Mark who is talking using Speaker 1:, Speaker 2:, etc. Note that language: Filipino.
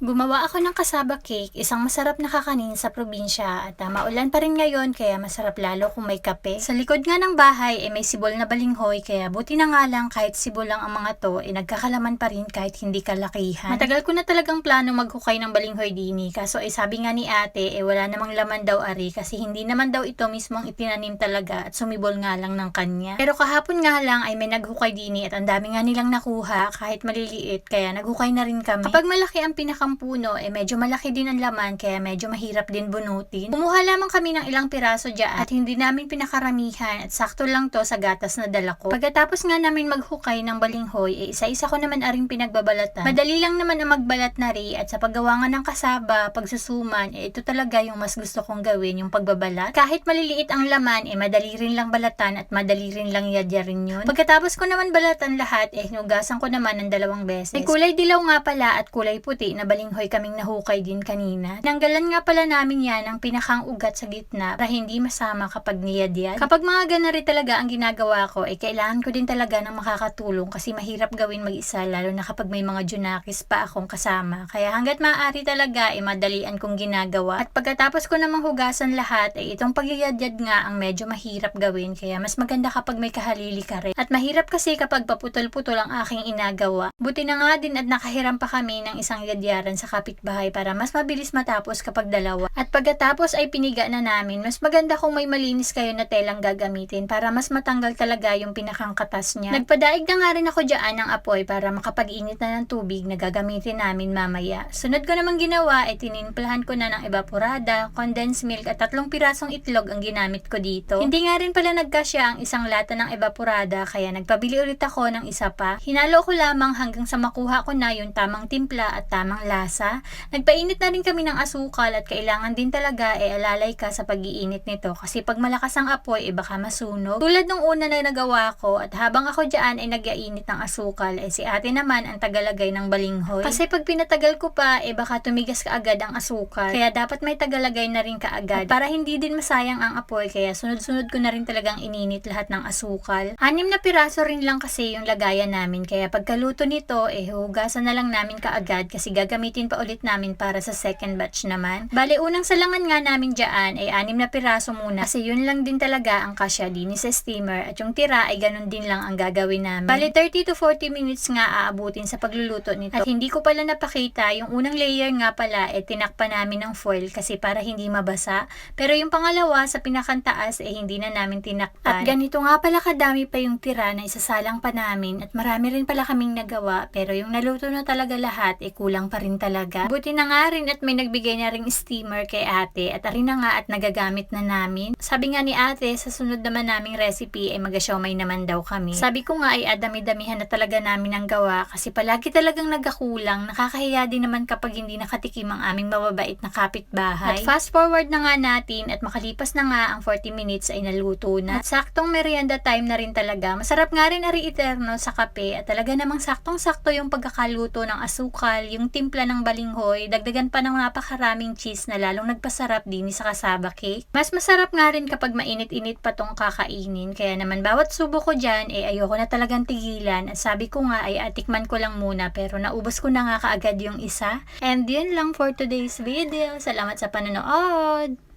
Speaker 1: Gumawa ako ng kasaba cake, isang masarap na kakanin sa probinsya at uh, maulan pa rin ngayon kaya masarap lalo kung may kape. Sa likod nga ng bahay ay may sibol na balinghoy kaya buti na nga lang kahit sibol lang ang mga to ay nagkakalaman pa rin kahit hindi kalakihan. Matagal ko na talagang plano maghukay ng balinghoy dini kaso ay sabi nga ni ate eh wala namang laman daw ari kasi hindi naman daw ito mismong itinanim talaga at sumibol nga lang ng kanya. Pero kahapon nga lang ay may naghukay dini at ang dami nga nilang nakuha kahit maliliit kaya naghukay na rin kami. Kapag malaki ang pinakang puno, eh medyo malaki din ang laman kaya medyo mahirap din bunutin. Kumuha lamang kami ng ilang piraso dyan at hindi namin pinakaramihan at sakto lang to sa gatas na dala ko. Pagkatapos nga namin maghukay ng balinghoy, eh isa-isa ko naman aring pinagbabalatan. Madali lang naman ang magbalat na ri at sa paggawa nga ng kasaba, pagsusuman, eh ito talaga yung mas gusto kong gawin, yung pagbabalat. Kahit maliliit ang laman, eh madali rin lang balatan at madali rin lang yadyarin yun. Pagkatapos ko naman balatan lahat, eh hinugasan ko naman ng dalawang beses. May kulay dilaw nga pala at kulay puti na balinghoy kaming nahukay din kanina. Nanggalan nga pala namin yan ng pinakang ugat sa gitna para hindi masama kapag niyadyad. Kapag mga ganari talaga ang ginagawa ko, eh kailangan ko din talaga ng makakatulong kasi mahirap gawin mag-isa lalo na kapag may mga junakis pa akong kasama. Kaya hanggat maaari talaga, eh madalian kong ginagawa. At pagkatapos ko namang hugasan lahat, eh itong pagyayadyad nga ang medyo mahirap gawin kaya mas maganda kapag may kahalili ka rin. At mahirap kasi kapag paputol-putol ang aking inagawa. Buti na nga din at nakahiram pa kami ng isang yadyaran sa kapitbahay para mas mabilis matapos kapag dalawa. At pagkatapos ay piniga na namin, mas maganda kung may malinis kayo na telang gagamitin para mas matanggal talaga yung pinakang katas niya. Nagpadaig na nga rin ako dyan ng apoy para makapag-init na ng tubig na gagamitin namin mamaya. Sunod ko namang ginawa ay tinimplahan ko na ng evaporada, condensed milk at tatlong pirasong itlog ang ginamit ko dito. Hindi nga rin pala nagkasya ang isang lata ng evaporada kaya nagpabili ulit ako ng isa pa. Hinalo ko lamang hanggang sa makuha ko na yung tamang timpla at tamang lasa. Nagpainit na rin kami ng asukal at kailangan din talaga e alalay ka sa pag-iinit nito kasi pag malakas ang apoy e baka masunog. Tulad nung una na nagawa ko at habang ako dyan ay nagyainit ng asukal eh si ate naman ang tagalagay ng balinghoy. Kasi pag pinatagal ko pa e baka tumigas kaagad ang asukal. Kaya dapat may tagalagay na rin kaagad para hindi din masayang ang apoy kaya sunod-sunod ko na rin talagang ininit lahat ng asukal. Anim na piraso rin lang kasi yung lagayan namin kaya pagkaluto nito eh hugasan na lang namin kaagad kasi gagamitin pa ulit namin para sa second batch naman. Bale unang salangan nga namin dyan ay anim na piraso muna kasi yun lang din talaga ang kasya din sa steamer at yung tira ay ganun din lang ang gagawin namin. Bale 30 to 40 minutes nga aabutin sa pagluluto nito at hindi ko pala napakita yung unang layer nga pala eh tinakpa namin ng foil kasi para hindi mabasa pero yung pangalawa sa pinakantaas eh hindi na namin tinakpan. At ganito nga pala kadami pa yung tira na isasalang pa namin at marami rin pala kaming nagawa pero yung naluto na talaga lahat eh kulang pa rin talaga. Buti na nga rin at may nagbigay na ring steamer kay ate at arin na nga at nagagamit na namin. Sabi nga ni ate sa sunod naman naming recipe ay mag-siomay naman daw kami. Sabi ko nga ay adami-damihan na talaga namin ang gawa kasi palagi talagang nagkakulang. Nakakahiya din naman kapag hindi nakatikim ang aming mababait na kapitbahay. At fast forward na nga natin at makalipas na nga ang 40 minutes ay naluto na. At saktong merienda time na rin talaga. Masarap nga rin ari eterno sa kape at talaga namang saktong-sakto yung pagkakaluto ng asukal, yung timpla ng balinghoy, dagdagan pa ng napakaraming cheese na lalong nagpasarap din sa kasaba cake. Mas masarap nga rin kapag mainit-init pa tong kakainin. Kaya naman bawat subo ko dyan, eh ayoko na talagang tigilan. At sabi ko nga ay atikman ko lang muna pero naubos ko na nga kaagad yung isa. And yun lang for today's video. Salamat sa panonood!